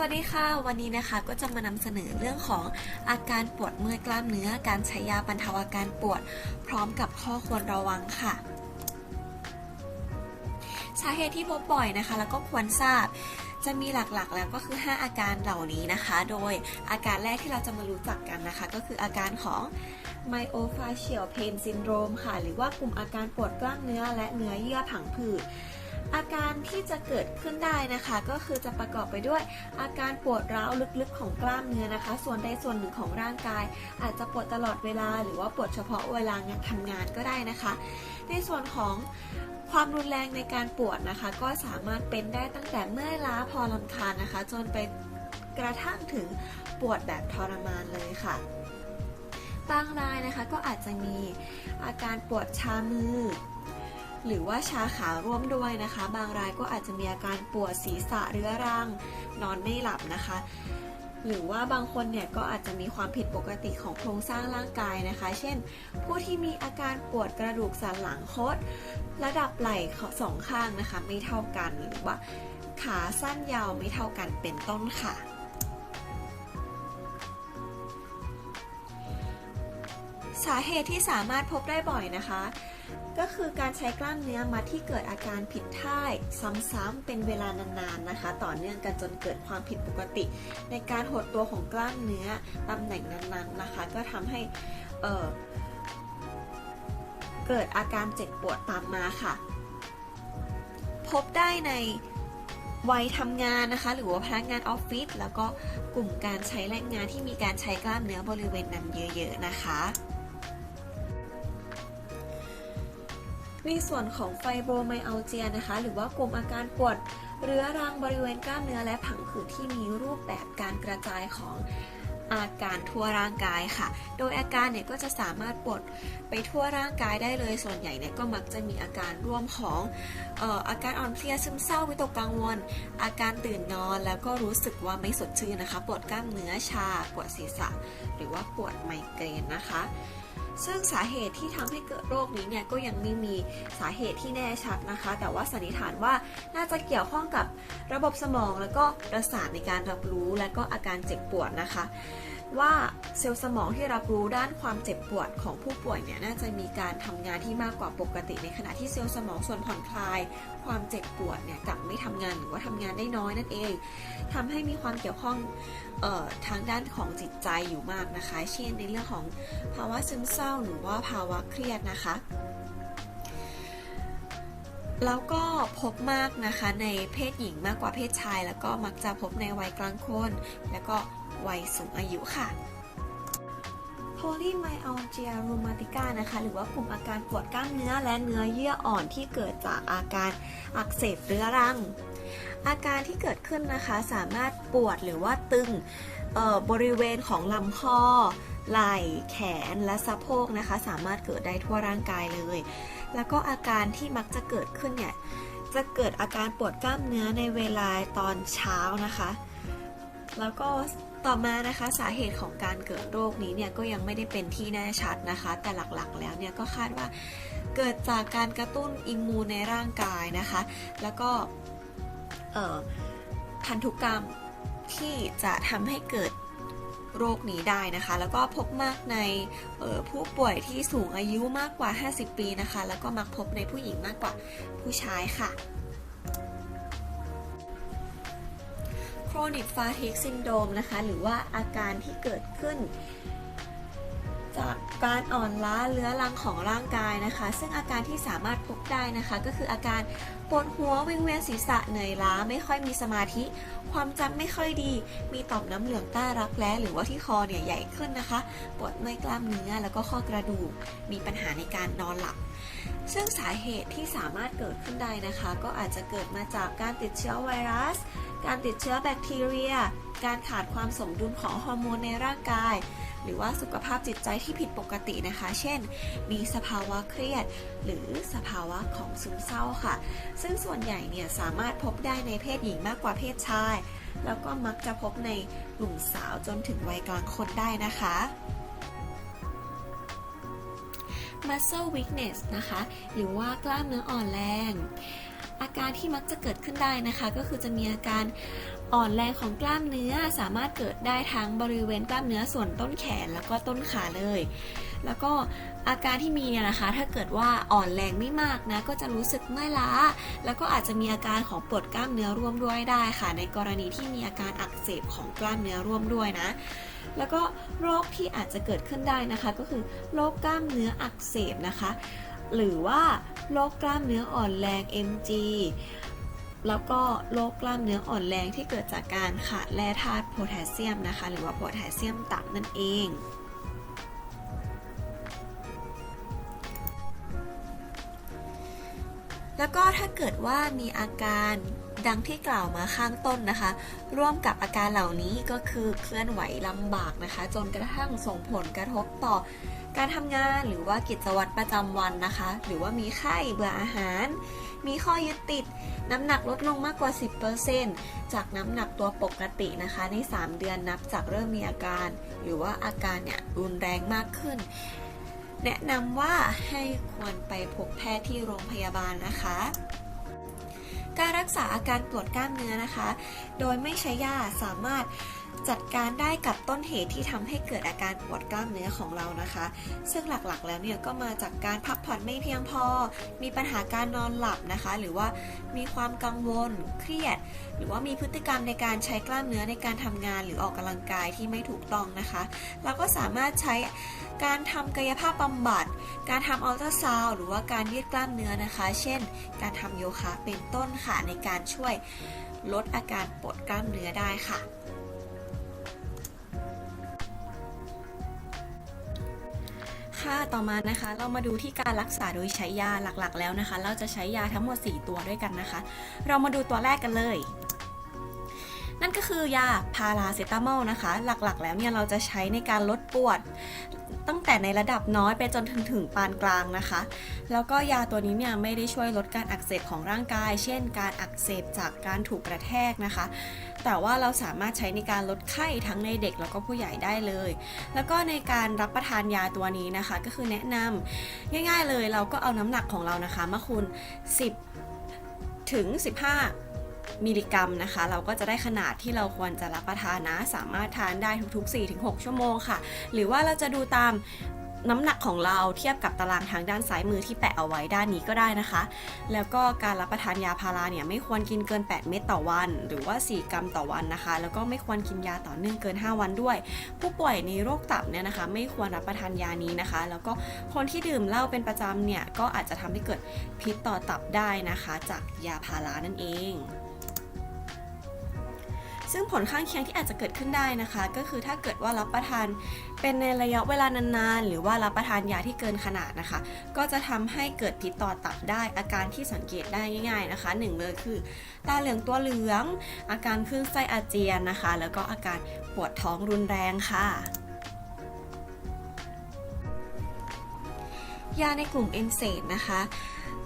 สวัสดีค่ะ วันนี้นะคะก็จะมานำเสนอเรื่องของอาการปวดเมื่อยกล้ามเนื้อ การใช้ยาบรรเทาอาการปวด พร้อมกับข้อควรระวังค่ะ สาเหตุที่พบบ่อยนะคะ แล้วก็ควรทราบจะมีหลักๆ แล้วก็คือ 5 อาการเหล่านี้นะคะ โดยอาการแรกที่เราจะมารู้จักกันนะคะ ก็คืออาการของ myofascial pain syndrome ค่ะ หรือว่ากลุ่มอาการปวดกล้ามเนื้อและเนื้อเยื่อผังผืด อาการที่จะเกิดขึ้นได้นะคะ ก็คือจะประกอบไปด้วยอาการปวดร้าวลึกๆของกล้ามเนื้อนะคะ ส่วนใดส่วนหนึ่งของร่างกาย อาจจะปวดตลอดเวลา หรือว่าปวดเฉพาะเวลางานทำงานก็ได้นะคะ ในส่วนของความรุนแรงในการปวดนะคะ ก็สามารถเป็นได้ตั้งแต่เมื่อยล้าพอลำคาญนะคะ จนไปกระทั่งถึงปวดแบบทรมานเลยค่ะบางรายนะคะก็อาจจะมีอาการปวดชามือ หรือว่าชาขาร่วมด้วยนะคะ บางรายก็อาจจะมีอาการปวดศีรษะเรื้อรัง นอนไม่หลับนะคะ หรือว่าบางคนเนี่ยก็อาจจะมีความผิดปกติของโครงสร้างร่างกายนะคะ เช่น ผู้ที่มีอาการปวดกระดูกสันหลังคดระดับไหล่สองข้างนะคะ ไม่เท่ากันหรือว่าขาสั้นยาวไม่เท่ากันเป็นต้นค่ะสาเหตุที่สามารถพบได้บ่อยนะคะ ก็คือการใช้กล้ามเนื้อมัดที่เกิดอาการผิดท่าซ้ำๆเป็นเวลานานๆนะคะ ต่อเนื่องกันจนเกิดความผิดปกติ ในการหดตัวของกล้ามเนื้อตำแหน่งนั้นๆนะคะ ก็ทำให้เเกิดอาการเจ็บปวดตามมาค่ะ พบได้ในวัยทำงานนะคะ หรือว่าพนักงานออฟฟิศแล้วก็กลุ่มการใช้แรงงานที่มีการใช้กล้ามเนื้อบริเวณนั้นเยอะ ๆ นะคะ ในส่วนของไฟโบไมอัลเจียนะคะ หรือว่ากลุ่มอาการปวดเรื้อรังบริเวณกล้ามเนื้อและผังผืดที่มีรูปแบบการกระจายของอาการทั่วร่างกายค่ะ โดยอาการเนี่ยก็จะสามารถปวดไปทั่วร่างกายได้เลย ส่วนใหญ่เนี่ยก็มักจะมีอาการร่วมของอออาการอ่อนเพลียซึมเศร้าวิตกกังวล อาการตื่นนอนแล้วก็รู้สึกว่าไม่สดชื่นนะคะ ปวดกล้ามเนื้อชา ปวดศีรษะ หรือว่าปวดไมเกรนนะคะ ซึ่งสาเหตุที่ทำให้เกิดโรคนี้เนี่ยก็ยังไม่มีสาเหตุที่แน่ชัดนะคะ แต่ว่าสันนิษฐานว่าน่าจะเกี่ยวข้องกับระบบสมองแล้วก็ประสาทในการรับรู้และก็อาการเจ็บปวดนะคะ ว่าเซลล์สมองที่รับรู้ด้านความเจ็บปวดของผู้ป่วยเนี่ยน่าจะมีการทำงานที่มากกว่าปกติ ในขณะที่เซลล์สมองส่วนผ่อนคลาย ความเจ็บปวดเนี่ยกลับไม่ทำงานหรือว่าทำงานได้น้อยนั่นเองทำให้มีความเกี่ยวข้องออทางด้านของจิตใจอยู่มากนะคะ เช่นในเรื่องของภาวะซึมเศร้าหรือว่าภาวะเครียดนะคะแล้วก็พบมากนะคะในเพศหญิงมากกว่าเพศชาย แล้วก็มักจะพบในวัยกลางคน แล้วก็ วัยสูงอายุค่ะ polymyalgia rheumatica นะคะ หรือว่ากลุ่มอาการปวดกล้ามเนื้อและเนื้อเยื่ออ่อนที่เกิดจากอาการอักเสบเรื้อรัง อาการที่เกิดขึ้นนะคะสามารถปวดหรือว่าตึงเอ่อบริเวณของลำคอ ไหล่แขนและสะโพกนะคะ สามารถเกิดได้ทั่วร่างกายเลย แล้วก็อาการที่มักจะเกิดขึ้นเนี่ยจะเกิดอาการปวดกล้ามเนื้อในเวลาตอนเช้านะคะ แล้วก็ ต่อมานะคะสาเหตุของการเกิดโรคนี้เนี่ยก็ยังไม่ได้เป็นที่แน่ชัดนะคะ แต่หลักๆ แล้วเนี่ยก็คาดว่าเกิดจากการกระตุ้นอิมมูนในร่างกายนะคะ แล้วก็พันธุกรรมที่จะทำให้เกิดโรคนี้ได้นะคะ แล้วก็พบมากในผู้ป่วยที่สูงอายุมากกว่า 50 ปีนะคะ แล้วก็มักพบในผู้หญิงมากกว่าผู้ชายค่ะ chronic fatigue syndrome นะคะ หรือว่าอาการที่เกิดขึ้น จากการอ่อนล้าเรื้อรังของร่างกายนะคะ ซึ่งอาการที่สามารถพบได้นะคะ ก็คืออาการปวดหัววิงเวียนศีรษะเหนื่อยล้าไม่ค่อยมีสมาธิ ความจำไม่ค่อยดี มีต่อมน้ำเหลืองใต้รักแร้หรือว่าที่คอเนี่ยใหญ่ขึ้นนะคะ ปวดเมื่อยกล้ามเนื้อแล้วก็ข้อกระดูก มีปัญหาในการนอนหลับ ซึ่งสาเหตุที่สามารถเกิดขึ้นได้นะคะ ก็อาจจะเกิดมาจากการติดเชื้อไวรัส การติดเชื้อแบคทีเรีย การขาดความสมดุลของฮอร์โมนในร่างกาย หรือว่าสุขภาพจิตใจที่ผิดปกตินะคะ เช่น มีสภาวะเครียด หรือสภาวะของซึมเศร้าค่ะ ซึ่งส่วนใหญ่เนี่ยสามารถพบได้ในเพศหญิงมากกว่าเพศชาย แล้วก็มักจะพบในหนุ่มสาวจนถึงวัยกลางคนได้นะคะ muscle weakness นะคะ หรือว่ากล้ามเนื้ออ่อนแรง อาการที่มักจะเกิดขึ้นได้นะคะ ก็คือจะมีอาการอ่อนแรงของกล้ามเนื้อสามารถเกิดได้ทั้งบริเวณกล้ามเนื้อส่วนต้นแขนแล้วก็ต้นขาเลย แล้วก็อาการที่มีเนี่ยนะคะ ถ้าเกิดว่าอ่อนแรงไม่มากนะ ก็จะรู้สึกเมื่อยล้า แล้วก็อาจจะมีอาการของปวดกล้ามเนื้อร่วมด้วยได้ค่ะ ในกรณีที่มีอาการอักเสบของกล้ามเนื้อร่วมด้วยนะแล้วก็โรคที่อาจจะเกิดขึ้นได้นะคะ ก็คือโรคกล้ามเนื้ออักเสบนะคะ หรือว่าโรคกล้ามเนื้ออ่อนแรง MG แล้วก็โรคกล้ามเนื้ออ่อนแรงที่เกิดจากการขาดแร่ธาตุโพแทสเซียมนะคะ หรือว่าโพแทสเซียมต่ำนั่นเอง แล้วก็ถ้าเกิดว่ามีอาการดังที่กล่าวมาข้างต้นนะคะ ร่วมกับอาการเหล่านี้ก็คือเคลื่อนไหวลำบากนะคะ จนกระทั่งส่งผลกระทบต่อ การทำงานหรือว่ากิจวัตรประจำวันนะคะ หรือว่ามีไข้เบื่ออาหาร มีข้อยึดติด น้ำหนักลดลงมากกว่า 10%จากน้ำหนักตัวปกตินะคะ ใน 3 เดือนนับจากเริ่มมีอาการ หรือว่าอาการเนี่ยรุนแรงมากขึ้น แนะนำว่าให้ควรไปพบแพทย์ที่โรงพยาบาลนะคะ การรักษาอาการปวดกล้ามเนื้อนะคะ โดยไม่ใช้ยาสามารถ จัดการได้กับต้นเหตุที่ทำให้เกิดอาการปวดกล้ามเนื้อของเรานะคะ ซึ่งหลักๆ แล้วเนี่ยก็มาจากการพักผ่อนไม่เพียงพอ มีปัญหาการนอนหลับนะคะ หรือว่ามีความกังวล เครียด หรือว่ามีพฤติกรรมในการใช้กล้ามเนื้อในการทำงาน หรือออกกำลังกายที่ไม่ถูกต้องนะคะ เราก็สามารถใช้การทำกายภาพบำบัด การทำอัลตราซาวด์หรือว่าการยืดกล้ามเนื้อนะคะ เช่น การทำโยคะเป็นต้นค่ะในการช่วยลดอาการปวดกล้ามเนื้อได้ค่ะ ค่ะต่อมานะคะเรามาดูที่การรักษาโดยใช้ยาหลักๆ แล้วนะคะ เราจะใช้ยาทั้งหมด 4 ตัวด้วยกันนะคะ เรามาดูตัวแรกกันเลย นั่นก็คือยาพาราเซตามอลนะคะ หลักๆ แล้วเนี่ยเราจะใช้ในการลดปวด ตั้งแต่ในระดับน้อยไปจนถึงถึงปานกลางนะคะ แล้วก็ยาตัวนี้เนี่ยไม่ได้ช่วยลดการอักเสบของร่างกาย เช่น การอักเสบจากการถูกกระแทกนะคะ แต่ว่าเราสามารถใช้ในการลดไข้ทั้งในเด็กแล้วก็ผู้ใหญ่ได้เลย แล้วก็ในการรับประทานยาตัวนี้นะคะ ก็คือแนะนำง่าย ๆเลยเราก็เอาน้ำหนักของเรานะคะมาคูณ10 ถึง 15 มิลลิกรัมนะคะ เราก็จะได้ขนาดที่เราควรจะรับประทานนะ สามารถทานได้ทุกๆ 4-6 ชั่วโมงค่ะ หรือว่าเราจะดูตามน้ำหนักของเราเทียบกับตารางทางด้านซ้ายมือที่แปะเอาไว้ด้านนี้ก็ได้นะคะ แล้วก็การรับประทานยาพาราเนี่ยไม่ควรกินเกิน 8 เม็ดต่อวัน หรือว่า 4 กรัมต่อวันนะคะ แล้วก็ไม่ควรกินยาต่อเนื่องเกิน 5 วันด้วย ผู้ป่วยในโรคตับเนี่ยนะคะ ไม่ควรรับประทานยานี้นะคะ แล้วก็คนที่ดื่มเหล้าเป็นประจำเนี่ยก็อาจจะทำให้เกิดพิษต่อตับได้นะคะ จากยาพารานั่นเอง ซึ่งผลข้างเคียงที่อาจจะเกิดขึ้นได้นะคะ ก็คือถ้าเกิดว่ารับประทานเป็นในระยะเวลานานๆ หรือว่ารับประทานยาที่เกินขนาดนะคะ ก็จะทำให้เกิดพิษต่อตับได้อาการที่สังเกตได้ง่าย ๆนะคะหนึ่งเลยคือ ตาเหลืองตัวเหลือง อาการคลื่นไส้อาเจียนนะคะ แล้วก็อาการปวดท้องรุนแรงค่ะยาในกลุ่มเอนเซดนะคะ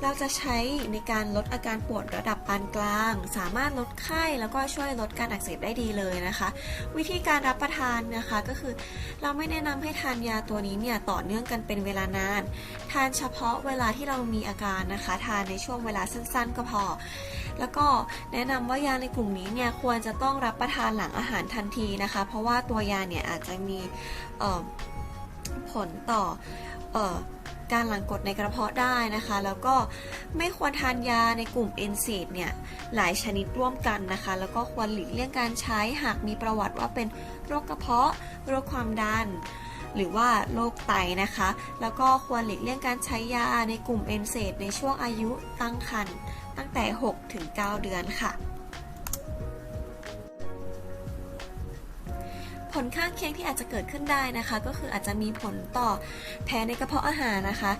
เราจะใช้ในการลดอาการปวดระดับปานกลาง สามารถลดไข้แล้วก็ช่วยลดการอักเสบได้ดีเลยนะคะ วิธีการรับประทานนะคะก็คือ เราไม่แนะนำให้ทานยาตัวนี้เนี่ยต่อเนื่องกันเป็นเวลานาน ทานเฉพาะเวลาที่เรามีอาการนะคะ ทานในช่วงเวลาสั้นๆ ก็พอ แล้วก็แนะนำว่ายาในกลุ่มนี้เนี่ยควรจะต้องรับประทานหลังอาหารทันทีนะคะ เพราะว่าตัวยาเนี่ยอาจจะมีผลต่ออ การหลั่งกรดในกระเพาะได้นะคะ แล้วก็ไม่ควรทานยาในกลุ่มเอนซีดเนี่ยหลายชนิดร่วมกันนะคะ แล้วก็ควรหลีกเลี่ยงการใช้หากมีประวัติว่าเป็นโรคกระเพาะ โรคความดัน หรือว่าโรคไตนะคะ แล้วก็ควรหลีกเลี่ยงการใช้ยาในกลุ่มเอนเซดในช่วงอายุตั้งครรภ์ตั้งแต่6ถึง9เดือนค่ะ ผลข้างเคียงที่อาจจะเกิดขึ้นได้นะคะ ก็คืออาจจะมีผลต่อแผลในกระเพาะอาหารนะคะ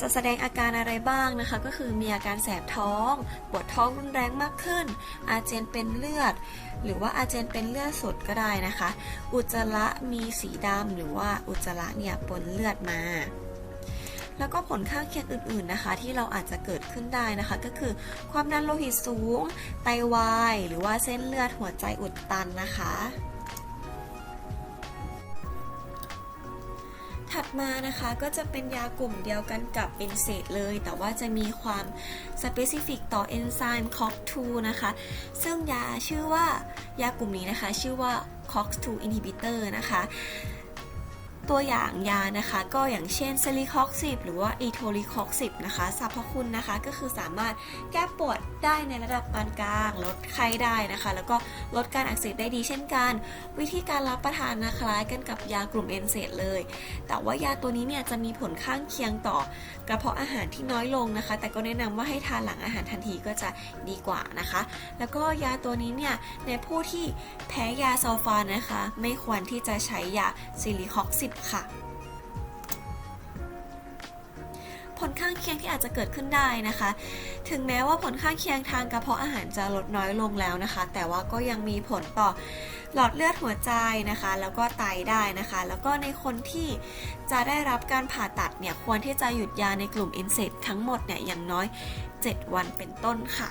จะแสดงอาการอะไรบ้างนะคะ ก็คือมีอาการแสบท้อง ปวดท้องรุนแรงมากขึ้น อาเจียนเป็นเลือด หรือว่าอาเจียนเป็นเลือดสดก็ได้นะคะ อุจจาระมีสีดำหรือว่าอุจจาระเนี่ยปนเลือดมา แล้วก็ผลข้างเคียงอื่นๆนะคะ ที่เราอาจจะเกิดขึ้นได้นะคะ ก็คือความดันโลหิตสูง ไตวาย หรือว่าเส้นเลือดหัวใจอุดตันนะคะ ถัดมานะคะก็จะเป็นยากลุ่มเดียวกันกับเอนเซตเลย แต่ว่าจะมีความสเปซิฟิกต่อเอนไซม์ COX2 นะคะ ซึ่งยาชื่อว่ายากลุ่มนี้นะคะ ชื่อว่า COX2 inhibitor นะคะ ตัวอย่างยานะคะ ก็อย่างเช่นเซลิคอก10หรือว่าอีโทลิคอก10นะคะสรรพคุณนะคะก็คือสามารถแก้ปวดได้ในระดับปานกลาง ลดไข้ได้นะคะ แล้วก็ลดการอักเสบได้ดีเช่นกัน วิธีการรับประทานนะคล้ายกันกับยากลุ่มเอนเซตเลย แต่ว่ายาตัวนี้เนี่ยจะมีผลข้างเคียงต่อกระเพาะอาหารที่น้อยลงนะคะ แต่ก็แนะนำว่าให้ทานหลังอาหารทันทีก็จะดีกว่านะคะ แล้วก็ยาตัวนี้เนี่ยในผู้ที่แพ้ยาซัลฟานนะคะ ไม่ควรที่จะใช้ยาซิลิคอก10ค่ะ ผลข้างเคียงที่อาจจะเกิดขึ้นได้นะคะ ถึงแม้ว่าผลข้างเคียงทางกระเพาะอาหารจะลดน้อยลงแล้วนะคะ แต่ว่าก็ยังมีผลต่อหลอดเลือดหัวใจนะคะ แล้วก็ไตได้นะคะ แล้วก็ในคนที่จะได้รับการผ่าตัดเนี่ยควรที่จะหยุดยาในกลุ่ม n s a i d ทั้งหมดเนี่ยอย่างน้อย 7 วันเป็นต้นค่ะ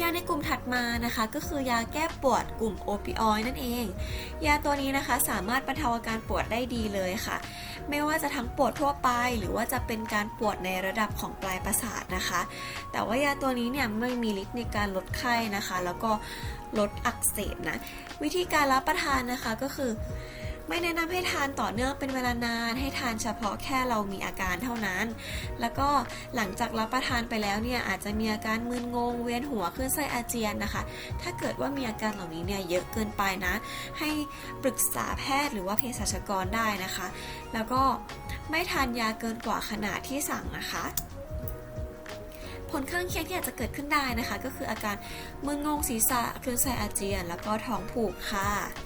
ยาในกลุ่มถัดมานะคะ ก็คือยาแก้ปวดกลุ่มโอปิออยด์นั่นเอง ยาตัวนี้นะคะสามารถบรรเทาอาการปวดได้ดีเลยค่ะ ไม่ว่าจะทั้งปวดทั่วไป หรือว่าจะเป็นการปวดในระดับของปลายประสาทนะคะ แต่ว่ายาตัวนี้เนี่ยไม่มีฤทธิ์ในการลดไข้นะคะ แล้วก็ลดอักเสบนะ วิธีการรับประทานนะคะก็คือ ไม่แนะนำให้ทานต่อเนื่องเป็นเวลานาน ให้ทานเฉพาะแค่เรามีอาการเท่านั้น แล้วก็หลังจากรับประทานไปแล้วเนี่ยอาจจะมีอาการมึนงงเวียนหัวคลื่นไส้อาเจียนนะคะ ถ้าเกิดว่ามีอาการเหล่านี้เนี่ยเยอะเกินไปนะ ให้ปรึกษาแพทย์หรือว่าเภสัชกรได้นะคะ แล้วก็ไม่ทานยาเกินกว่าขนาดที่สั่งนะคะผลข้างเคียงที่อาจจะเกิดขึ้นได้นะคะ ก็คืออาการมึนงงศีรษะคลื่นไส้อาเจียน แล้วก็ท้องผูกค่ะ